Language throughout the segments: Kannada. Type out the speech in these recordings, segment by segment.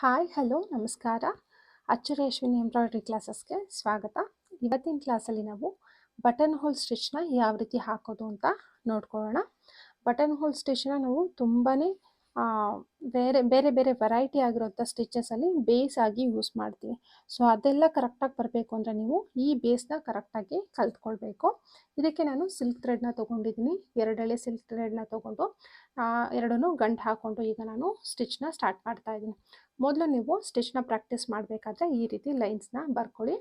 ಹಾಯ್ ಹಲೋ ನಮಸ್ಕಾರ. ಅಚ್ಚುರೇಶ್ವಿನಿ ಎಂಬ್ರಾಯ್ಡ್ರಿ ಕ್ಲಾಸಸ್ಗೆ ಸ್ವಾಗತ. ಇವತ್ತಿನ ಕ್ಲಾಸಲ್ಲಿ ನಾವು ಬಟನ್ ಹೋಲ್ ಸ್ಟಿಚ್ನ ಯಾವ ರೀತಿ ಹಾಕೋದು ಅಂತ ನೋಡ್ಕೊಳ್ಳೋಣ. ಬಟನ್ ಹೋಲ್ ಸ್ಟಿಚ್ನ ನಾವು ತುಂಬಾ ಬೇರೆ ಬೇರೆ ಬೇರೆ ವೆರೈಟಿ ಆಗಿರೋಂಥ ಸ್ಟಿಚಸಲ್ಲಿ ಬೇಸ್ ಆಗಿ ಯೂಸ್ ಮಾಡ್ತೀವಿ. ಸೊ ಅದೆಲ್ಲ ಕರೆಕ್ಟಾಗಿ ಬರಬೇಕು ಅಂದರೆ ನೀವು ಈ ಬೇಸ್ನ ಕರೆಕ್ಟಾಗಿ ಕಲ್ತ್ಕೊಳ್ಬೇಕು. ಇದಕ್ಕೆ ನಾನು ಸಿಲ್ಕ್ ಥ್ರೆಡ್ನ ತೊಗೊಂಡಿದ್ದೀನಿ. ಎರಡೆಳೆ ಸಿಲ್ಕ್ ಥ್ರೆಡ್ನ ತೊಗೊಂಡು ಎರಡನ್ನೂ ಗಂಟು ಹಾಕ್ಕೊಂಡು ಈಗ ನಾನು ಸ್ಟಿಚ್ನ ಸ್ಟಾರ್ಟ್ ಮಾಡ್ತಾ ಇದ್ದೀನಿ. ಮೊದಲು ನೀವು ಸ್ಟಿಚ್ನ ಪ್ರಾಕ್ಟೀಸ್ ಮಾಡಬೇಕಾದ್ರೆ ಈ ರೀತಿ ಲೈನ್ಸ್ನ ಬರ್ಕೊಳ್ಳಿ.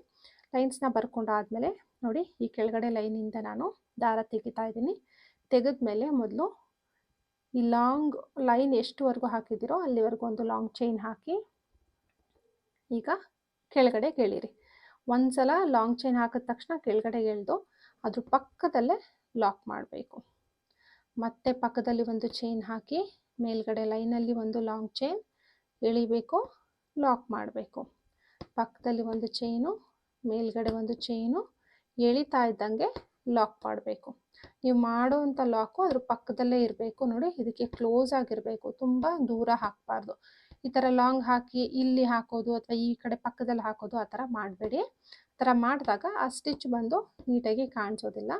ಲೈನ್ಸ್ನ ಬರ್ಕೊಂಡಾದಮೇಲೆ ನೋಡಿ, ಈ ಕೆಳಗಡೆ ಲೈನಿಂದ ನಾನು ದಾರ ತೆಗಿತಾ ಇದ್ದೀನಿ. ತೆಗೆದ ಮೇಲೆ ಮೊದಲು ಈ ಲಾಂಗ್ ಲೈನ್ ಎಷ್ಟುವರೆಗೂ ಹಾಕಿದ್ದೀರೋ ಅಲ್ಲಿವರೆಗೂ ಒಂದು ಲಾಂಗ್ ಚೈನ್ ಹಾಕಿ ಈಗ ಕೆಳಗಡೆ ಗೆಳಿರಿ ಒಂದು ಸಲ ಲಾಂಗ್ ಚೈನ್ ಹಾಕಿದ ತಕ್ಷಣ ಕೆಳಗಡೆ ಎಳೆದು ಅದ್ರ ಪಕ್ಕದಲ್ಲೇ ಲಾಕ್ ಮಾಡಬೇಕು. ಮತ್ತೆ ಪಕ್ಕದಲ್ಲಿ ಒಂದು ಚೈನ್ ಹಾಕಿ ಮೇಲ್ಗಡೆ ಲೈನಲ್ಲಿ ಒಂದು ಲಾಂಗ್ ಚೈನ್ ಎಳಿಬೇಕು, ಲಾಕ್ ಮಾಡಬೇಕು. ಪಕ್ಕದಲ್ಲಿ ಒಂದು ಚೈನು, ಮೇಲ್ಗಡೆ ಒಂದು ಚೈನು ಎಳಿತಾ ಇದ್ದಂಗೆ ಲಾಕ್ ಮಾಡಬೇಕು. ನೀವು ಮಾಡೋವಂಥ ಲಾಕು ಅದ್ರ ಪಕ್ಕದಲ್ಲೇ ಇರಬೇಕು. ನೋಡಿ ಇದಕ್ಕೆ ಕ್ಲೋಸ್ ಆಗಿರಬೇಕು. ತುಂಬ ದೂರ ಹಾಕಬಾರ್ದು. ಈ ಥರ ಲಾಂಗ್ ಹಾಕಿ ಇಲ್ಲಿ ಹಾಕೋದು ಅಥವಾ ಈ ಕಡೆ ಪಕ್ಕದಲ್ಲಿ ಹಾಕೋದು ಆ ಥರ ಮಾಡಬೇಡಿ. ಆ ಥರ ಮಾಡಿದಾಗ ಆ ಸ್ಟಿಚ್ ಬಂದು ನೀಟಾಗಿ ಕಾಣಿಸೋದಿಲ್ಲ.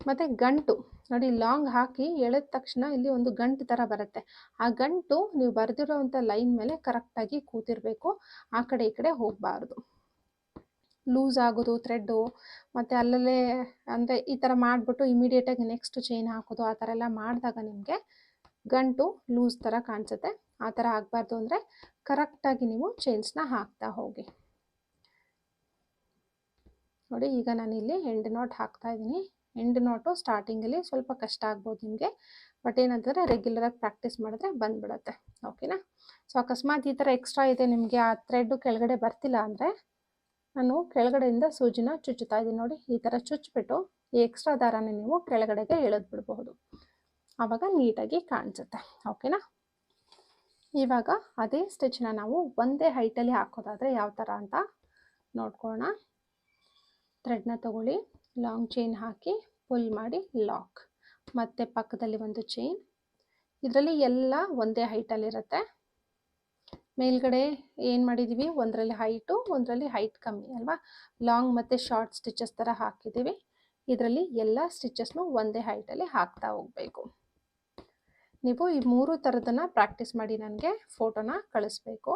ಮತ್ತು ಗಂಟು. ನೋಡಿ ಲಾಂಗ್ ಹಾಕಿ ಎಳೆದ ತಕ್ಷಣ ಇಲ್ಲಿ ಒಂದು ಗಂಟು ಥರ ಬರುತ್ತೆ. ಆ ಗಂಟು ನೀವು ಬರೆದಿರೋವಂಥ ಲೈನ್ ಮೇಲೆ ಕರೆಕ್ಟಾಗಿ ಕೂತಿರಬೇಕು. ಆ ಕಡೆ ಈ ಕಡೆ ಹೋಗಬಾರ್ದು. ಲೂಸ್ ಆಗೋದು ಥ್ರೆಡ್ಡು ಮತ್ತು ಅಲ್ಲಲ್ಲೇ ಅಂದರೆ ಈ ಥರ ಮಾಡಿಬಿಟ್ಟು ಇಮಿಡಿಯೇಟಾಗಿ ನೆಕ್ಸ್ಟ್ ಚೈನ್ ಹಾಕೋದು, ಆ ಥರ ಎಲ್ಲ ಮಾಡಿದಾಗ ನಿಮಗೆ ಗಂಟು ಲೂಸ್ ಥರ ಕಾಣಿಸುತ್ತೆ. ಆ ಥರ ಆಗಬಾರ್ದು ಅಂದರೆ ಕರೆಕ್ಟಾಗಿ ನೀವು ಚೈನ್ಸ್ನ ಹಾಕ್ತಾ ಹೋಗಿ. ನೋಡಿ, ಈಗ ನಾನಿಲ್ಲಿ ಎಂಡ್ ನಾಟ್ ಹಾಕ್ತಾ ಇದ್ದೀನಿ. ಎಂಡ್ ನಾಟು ಸ್ಟಾರ್ಟಿಂಗಲ್ಲಿ ಸ್ವಲ್ಪ ಕಷ್ಟ ಆಗ್ಬೋದು ನಿಮಗೆ. ಬಟ್ ಏನಂತಂದರೆ ರೆಗ್ಯುಲರಾಗಿ ಪ್ರಾಕ್ಟೀಸ್ ಮಾಡಿದ್ರೆ ಬಂದ್ಬಿಡುತ್ತೆ. ಓಕೆನಾ ಸೊ ಅಕಸ್ಮಾತ್ ಈ ಥರ ಎಕ್ಸ್ಟ್ರಾ ಇದೆ, ನಿಮಗೆ ಆ ಥ್ರೆಡ್ಡು ಕೆಳಗಡೆ ಬರ್ತಿಲ್ಲ ಅಂದರೆ ನಾನು ಕೆಳಗಡೆಯಿಂದ ಸೂಜಿನ ಚುಚ್ಚುತ್ತಾ ಇದ್ದೀನಿ ನೋಡಿ, ಈ ಥರ ಚುಚ್ಚಿಬಿಟ್ಟು ಈ ಎಕ್ಸ್ಟ್ರಾ ದಾರಾನ ನೀವು ಕೆಳಗಡೆಗೆ ಎಳೆದು ಬಿಡಬಹುದು. ಆವಾಗ ನೀಟಾಗಿ ಕಾಣಿಸುತ್ತೆ ಓಕೆನಾ ಇವಾಗ ಅದೇ ಸ್ಟಿಚ್ನ ನಾವು ಒಂದೇ ಹೈಟಲ್ಲಿ ಹಾಕೋದಾದರೆ ಯಾವ ಥರ ಅಂತ ನೋಡ್ಕೊಳ್ಳೋಣ ಥ್ರೆಡ್ನ ತಗೊಳ್ಳಿ ಲಾಂಗ್ ಚೈನ್ ಹಾಕಿ ಪುಲ್ ಮಾಡಿ ಲಾಕ್ ಮತ್ತು ಪಕ್ಕದಲ್ಲಿ ಒಂದು ಚೈನ್ ಇದರಲ್ಲಿ ಎಲ್ಲ ಒಂದೇ ಹೈಟಲ್ಲಿರುತ್ತೆ ಮೇಲ್ಗಡೆ ಏನು ಮಾಡಿದ್ದೀವಿ ಒಂದರಲ್ಲಿ ಹೈಟು ಒಂದರಲ್ಲಿ ಹೈಟ್ ಕಮ್ಮಿ ಅಲ್ವಾ? ಲಾಂಗ್ ಮತ್ತು ಶಾರ್ಟ್ ಸ್ಟಿಚಸ್ ಥರ ಹಾಕಿದ್ದೀವಿ ಇದರಲ್ಲಿ ಎಲ್ಲ ಸ್ಟಿಚಸ್ನು ಒಂದೇ ಹೈಟಲ್ಲಿ ಹಾಕ್ತಾ ಹೋಗಬೇಕು. ನೀವು ಈ ಮೂರು ಥರದನ್ನು ಪ್ರಾಕ್ಟೀಸ್ ಮಾಡಿ ನನಗೆ ಫೋಟೋನ ಕಳಿಸ್ಬೇಕು.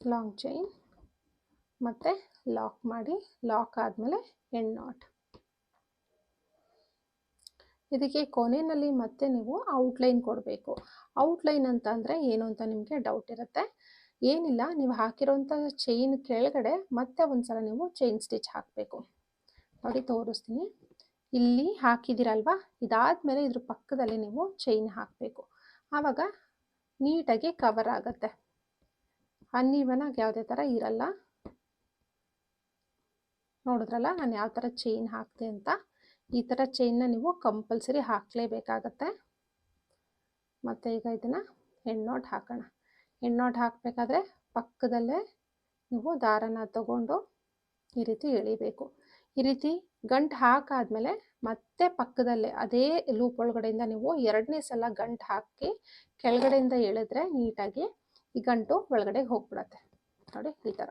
ಲಾಂಗ್ ಚೈನ್ ಮತ್ತು ಲಾಕ್ ಮಾಡಿ ಲಾಕ್ ಆದಮೇಲೆ ಎಂಡ್ ನಾಟ್ ಇದಕ್ಕೆ ಕೊನೆಯಲ್ಲಿ ಮತ್ತೆ ನೀವು ಔಟ್ಲೈನ್ ಕೊಡಬೇಕು. ಔಟ್ಲೈನ್ ಅಂತ ಅಂದರೆ ಏನು ಅಂತ ನಿಮಗೆ ಡೌಟ್ ಇರುತ್ತೆ. ಏನಿಲ್ಲ, ನೀವು ಹಾಕಿರೋಂಥ ಚೈನ್ ಕೆಳಗಡೆ ಮತ್ತೆ ಒಂದು ಸಲ ನೀವು ಚೈನ್ ಸ್ಟಿಚ್ ಹಾಕಬೇಕು. ನೋಡಿ, ತೋರಿಸ್ತೀನಿ. ಇಲ್ಲಿ ಹಾಕಿದ್ದೀರಲ್ವಾ? ಇದಾದಮೇಲೆ ಇದ್ರ ಪಕ್ಕದಲ್ಲಿ ನೀವು ಚೈನ್ ಹಾಕಬೇಕು. ಆವಾಗ ನೀಟಾಗಿ ಕವರ್ ಆಗುತ್ತೆ. ಅನ್ನೀವನಾಗಿ ಯಾವುದೇ ಥರ ಇರಲ್ಲ. ನೋಡಿದ್ರಲ್ಲ, ನಾನು ಯಾವ ಥರ ಚೈನ್ ಹಾಕ್ತೆ ಅಂತ. ಈ ಥರ ಚೈನ್ನ ನೀವು ಕಂಪಲ್ಸರಿ ಹಾಕಲೇಬೇಕಾಗತ್ತೆ. ಮತ್ತು ಈಗ ಇದನ್ನು ಹೆಣ್ಣೋಟ್ ಹಾಕೋಣ. ಹೆಣ್ಣೋಟ್ ಹಾಕಬೇಕಾದ್ರೆ ಪಕ್ಕದಲ್ಲೇ ನೀವು ದಾರನ ತಗೊಂಡು ಈ ರೀತಿ ಎಳಿಬೇಕು. ಈ ರೀತಿ ಗಂಟು ಹಾಕಾದ್ಮೇಲೆ ಮತ್ತೆ ಪಕ್ಕದಲ್ಲೇ ಅದೇ ಲೂಪ್ ಒಳಗಡೆಯಿಂದ ನೀವು ಎರಡನೇ ಸಲ ಗಂಟು ಹಾಕಿ ಕೆಳಗಡೆಯಿಂದ ಎಳೆದ್ರೆ ನೀಟಾಗಿ ಈ ಗಂಟು ಒಳಗಡೆ ಹೋಗ್ಬಿಡತ್ತೆ. ನೋಡಿ ಈ ಥರ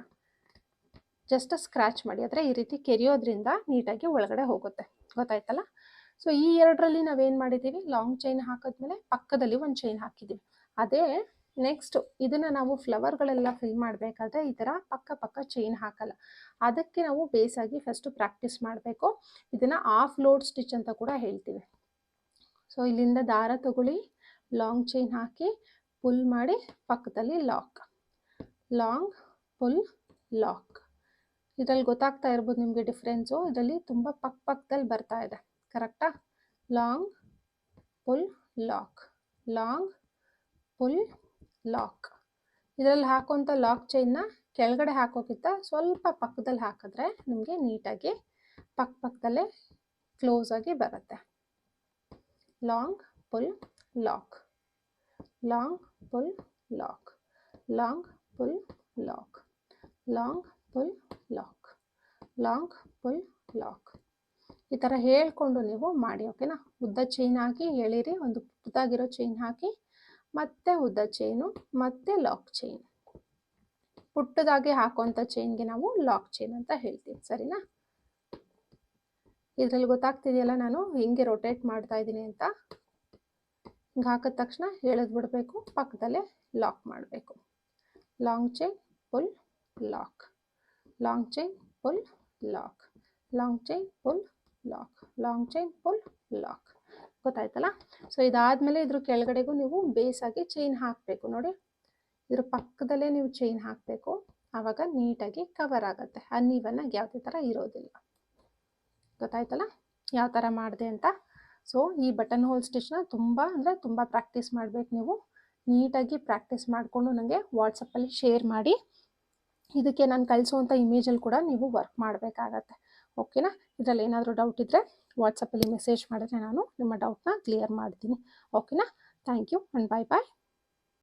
ಜಸ್ಟ್ ಸ್ಕ್ರ್ಯಾಚ್ ಮಾಡಿ. ಆದರೆ ಈ ರೀತಿ ಕೆರೆಯೋದ್ರಿಂದ ನೀಟಾಗಿ ಒಳಗಡೆ ಹೋಗುತ್ತೆ. ಗೊತ್ತಾಯ್ತಲ್ಲ? ಸೊ ಈ ಎರಡರಲ್ಲಿ ನಾವೇನು ಮಾಡಿದ್ದೀವಿ ಲಾಂಗ್ ಚೈನ್ ಹಾಕಿದ್ಮೇಲೆ ಪಕ್ಕದಲ್ಲಿ ಒಂದು ಚೈನ್ ಹಾಕಿದ್ದೀವಿ ಅದೇ ನೆಕ್ಸ್ಟ್ ಇದನ್ನು ನಾವು ಫ್ಲವರ್ಗಳೆಲ್ಲ ಫಿಲ್ ಮಾಡಬೇಕಾದ್ರೆ ಈ ಥರ ಪಕ್ಕ ಪಕ್ಕ ಚೈನ್ ಹಾಕಲ್ಲ. ಅದಕ್ಕೆ ನಾವು ಬೇಸಾಗಿ ಫಸ್ಟು ಪ್ರಾಕ್ಟೀಸ್ ಮಾಡಬೇಕು. ಇದನ್ನು ಆಫ್ ಲೋಡ್ ಸ್ಟಿಚ್ ಅಂತ ಕೂಡ ಹೇಳ್ತೀವಿ. ಸೊ ಇಲ್ಲಿಂದ ದಾರ ತಗೊಳ್ಳಿ ಲಾಂಗ್ ಚೈನ್ ಹಾಕಿ ಪುಲ್ ಮಾಡಿ ಪಕ್ಕದಲ್ಲಿ ಲಾಕ್ ಲಾಂಗ್ ಪುಲ್ ಲಾಕ್ ಇದರಲ್ಲಿ ಗೊತ್ತಾಗ್ತಾ ಇರ್ಬೋದು ನಿಮಗೆ ಡಿಫ್ರೆನ್ಸು ಇದರಲ್ಲಿ ತುಂಬ ಪಕ್ಕ ಪಕ್ಕದಲ್ಲಿ ಬರ್ತಾ ಇದೆ. ಕರೆಕ್ಟಾ long pull lock long pull lock ಇದರಲ್ಲಿ ಹಾಕೋಂಥ ಲಾಕ್ ಚೈನ್ನ ಕೆಳಗಡೆ ಹಾಕೋಕ್ಕಿಂತ ಸ್ವಲ್ಪ ಪಕ್ಕದಲ್ಲಿ ಹಾಕಿದ್ರೆ ನಿಮಗೆ ನೀಟಾಗಿ ಪಕ್ಕ ಪಕ್ಕದಲ್ಲೇ ಕ್ಲೋಸ್ ಆಗಿ ಬರುತ್ತೆ. Long pull lock long pull lock long pull lock long pull lock long pull lock ಈ ಥರ ಹೇಳ್ಕೊಂಡು ನೀವು ಮಾಡಿ ಓಕೆನಾ ಉದ್ದ ಚೈನ್ ಹಾಕಿ ಎಳೀರಿ ಒಂದು ಪುಟ್ಟದಾಗಿರೋ ಚೈನ್ ಹಾಕಿ, ಮತ್ತೆ ಉದ್ದ ಚೈನು ಮತ್ತೆ ಲಾಕ್ ಚೈನ್ ಪುಟ್ಟದಾಗಿ ಹಾಕುವಂಥ ಚೈನ್ಗೆ ನಾವು ಲಾಕ್ ಚೈನ್ ಅಂತ ಹೇಳ್ತೀವಿ, ಸರಿನಾ? ಇದರಲ್ಲಿ ಗೊತ್ತಾಗ್ತಿದೆಯಲ್ಲ ನಾನು, ಹಿಂಗೆ ರೊಟೇಟ್ ಮಾಡ್ತಾ ಇದ್ದೀನಿ ಅಂತ? ಹಿಂಗೆ ಹಾಕಿದ ತಕ್ಷಣ ಬಿಡಬೇಕು, ಪಕ್ಕದಲ್ಲೇ ಲಾಕ್ ಮಾಡಬೇಕು. Long chain full lock long chain full lock long chain full lock long chain full lock ಗೊತ್ತಾಯ್ತಲ್ಲ? ಸೊ ಇದಾದಮೇಲೆ ಇದ್ರ ಕೆಳಗಡೆಗೂ ನೀವು ಬೇಸಾಗಿ ಚೈನ್ ಹಾಕಬೇಕು. ನೋಡಿ, ಇದ್ರ ಪಕ್ಕದಲ್ಲೇ ನೀವು ಚೈನ್ ಹಾಕಬೇಕು. ಆವಾಗ ನೀಟಾಗಿ ಕವರ್ ಆಗುತ್ತೆ. ಅನ್ನೀವನ್ನಾಗಿ ಯಾವುದೇ ಥರ ಇರೋದಿಲ್ಲ. ಗೊತ್ತಾಯ್ತಲ್ಲ? ಯಾವ ಥರ ಮಾಡಿದೆ ಅಂತ? ಸೊ ಈ ಬಟನ್ ಹೋಲ್ ಸ್ಟಿಚ್ನ ತುಂಬ ಅಂದರೆ ತುಂಬ ಪ್ರಾಕ್ಟೀಸ್ ಮಾಡಬೇಕು ನೀವು. ನೀಟಾಗಿ ಪ್ರಾಕ್ಟೀಸ್ ಮಾಡಿಕೊಂಡು ನನಗೆ ವಾಟ್ಸಪ್ಪಲ್ಲಿ ಶೇರ್ ಮಾಡಿ. ಇದಕ್ಕೆ ನಾನು ಕಳಿಸುವಂಥ ಇಮೇಜಲ್ಲಿ ಕೂಡ ನೀವು ವರ್ಕ್ ಮಾಡಬೇಕಾಗತ್ತೆ. ಓಕೆನಾ ಇದರಲ್ಲಿ ಏನಾದರೂ ಡೌಟ್ ಇದ್ದರೆ ವಾಟ್ಸಪ್ಪಲ್ಲಿ ಮೆಸೇಜ್ ಮಾಡಿದ್ರೆ ನಾನು ನಿಮ್ಮ ಡೌಟ್ನ ಕ್ಲಿಯರ್ ಮಾಡ್ತೀನಿ. ಓಕೆನಾ thank you and bye bye